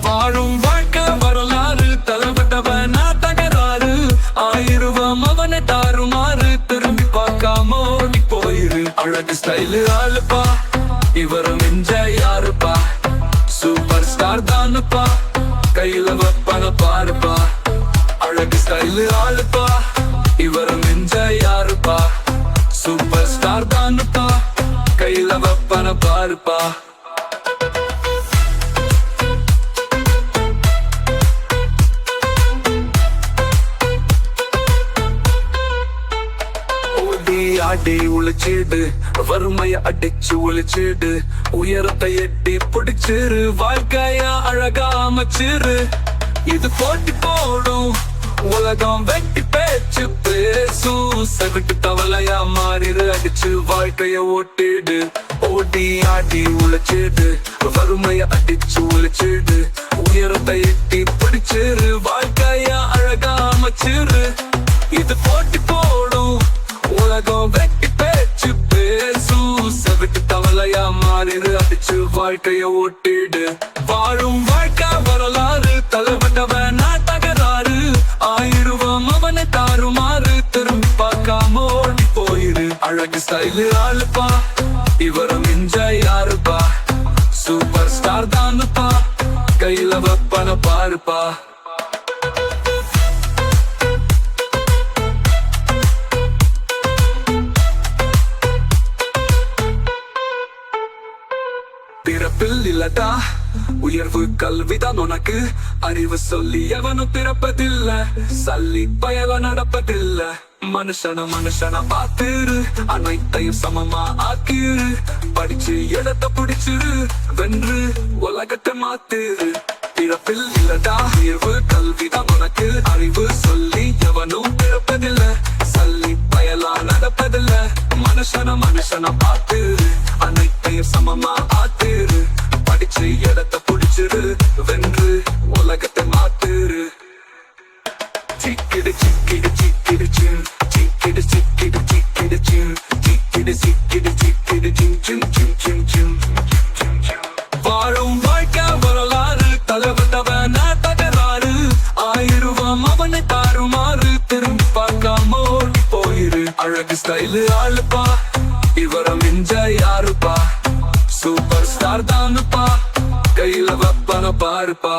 வாழும் வாழ்க்கை வரலாறு தலைப்பட்டவன் தகராறு. ஆயிரம் அவனை தாறுமாறு திரும்பி பார்க்காம ஓடி போயிரு. அழகு ஸ்டைலு ஆளுப்பா இவரும் எஞ்ச யாருப்பா? சூப்பர் ஸ்டார் தானுப்பா கையில வப்பன பாருப்பா. அழகு ஸ்டைலு ஆளுப்பா இவரும் எஞ்ச சூப்பர் ஸ்டார் தானுப்பா கையில வப்பன பாருப்பா ஓடி ஆடி உழைச்சிடு வறுமைய அடிச்சு உழைச்சிடு உயரத்தை எட்டி பிடிச்சிரு வாழ்க்கைய அழகா அமைச்சிரு. இது போட்டி போடும் உலகம் வெட்டி பேச்சு வாழ்க்கைய ஓட்டிடு. ஓடி ஆடி உழைச்சிடு. வறுமைய அடிச்சு உழைச்சிடு உயரத்தை எட்டி பிடிச்சிரு. வாழ்க்கைய அழகா அமைச்சிரு. இது போட்டி போடும். உலகம் வெட்டி பேச்சு பேசு. செவிட்டு தவளையா மாறிடு அடிச்சு வாழ்க்கைய ஓட்டிடு. வாழும் வாழ்க்கை வரலாறு. தலைவட்டவன் தகராறு. ஆயிடுவோம் அவனை தாறுமாறு. திரும்பி பார்க்காமோ? ஓடி அழகு ஸ்டைலு ஆளுப்பா. இவரும் மிஞ்ச யாருப்பா சூப்பர் ஸ்டார் தானுப்பா. கையில வப்பன பாருப்பா. பிறப்பில் இல்லட்டா. உயர்வு கல்விதான் உனக்கு. அறிவு சொல்லி எவனும் பிறப்பதில்ல. சல்லி பயவ நடப்பதில்லை. மனுஷன மனுஷன பாத்துரு. அனைத்தையும் சமமா ஆக்கிரு. படிச்சு இடத்த பிடிச்சிரு. வென்று உலகத்தை மாத்துரு. பிறப்பில் இல்லடா உயர்வு கல்விதான் உனக்கு. அறிவு சொல்லி எவனும் பிறப்பதில்ல. சல்லி பயலா நடப்பதில்ல. மனுஷன மனுஷன பார்த்துரு அனைத்தையும் சமமா ஆத்துரு. படிச்சு இடத்த புடிச்சிரு. வென்று உலகத்தை மாத்துரு. சிக்கிடு சிக்கிடு. சிக்கிடு சிக்கிடு சிக்கிடு சிம் சிம் சிம் சிம் வாழும் வாழ்க்கை வரலாறு தகராறு. ஆயிரம் அவனை தாறுமாறு திரும்பி பார்க்காம ஓடி போயிரு. அழகு ஸ்டைலு ஆளுப்பா இவரம் மிஞ்ச யாருப்பா? சூப்பர் ஸ்டார் தானுப்பா கையில வெப்பன பாருப்பா.